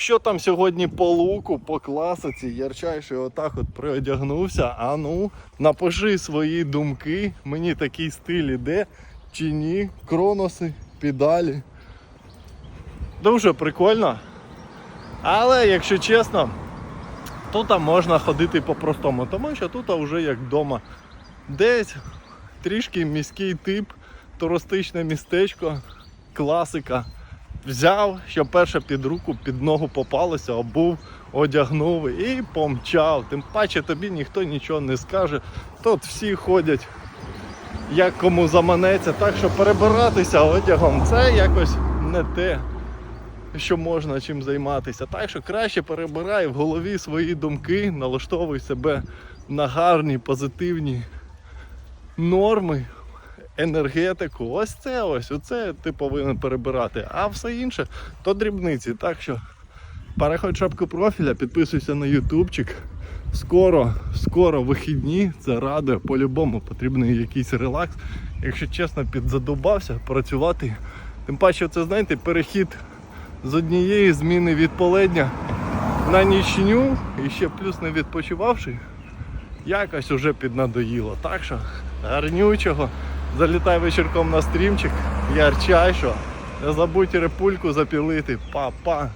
Що там сьогодні по луку, по класиці, ярчайший отак от приодягнувся. А ну, напиши свої думки. Мені такий стиль іде чи ні. Кроноси, педалі. Дуже прикольно. Але якщо чесно, тут можна ходити по-простому, тому що тут вже як вдома. Десь трішки міський тип, туристичне містечко, класика. Взяв, що перше під руку, під ногу попалося, обув, одягнув і помчав. Тим паче тобі ніхто нічого не скаже. Тут всі ходять, як кому заманеться. Так що перебиратися одягом це якось не те, що можна чим займатися. Так що краще перебирай в голові свої думки, налаштовуй себе на гарні, позитивні норми, енергетику. Ось це ось, оце ти повинен перебирати. А все інше то дрібниці. Так що переходь шапку профіля, підписуйся на ютубчик. Скоро, скоро вихідні, це радує, по-любому потрібний якийсь релакс. Якщо чесно, підзадубався працювати. Тим паче, це знаєте, перехід з однієї зміни від поледня на нічню і ще плюс не відпочивавши якось уже піднадоїло. Так що гарнючого. Залітай вечірком на стрімчик, ярчайшо. Не забудь репульку запілити. Па-па.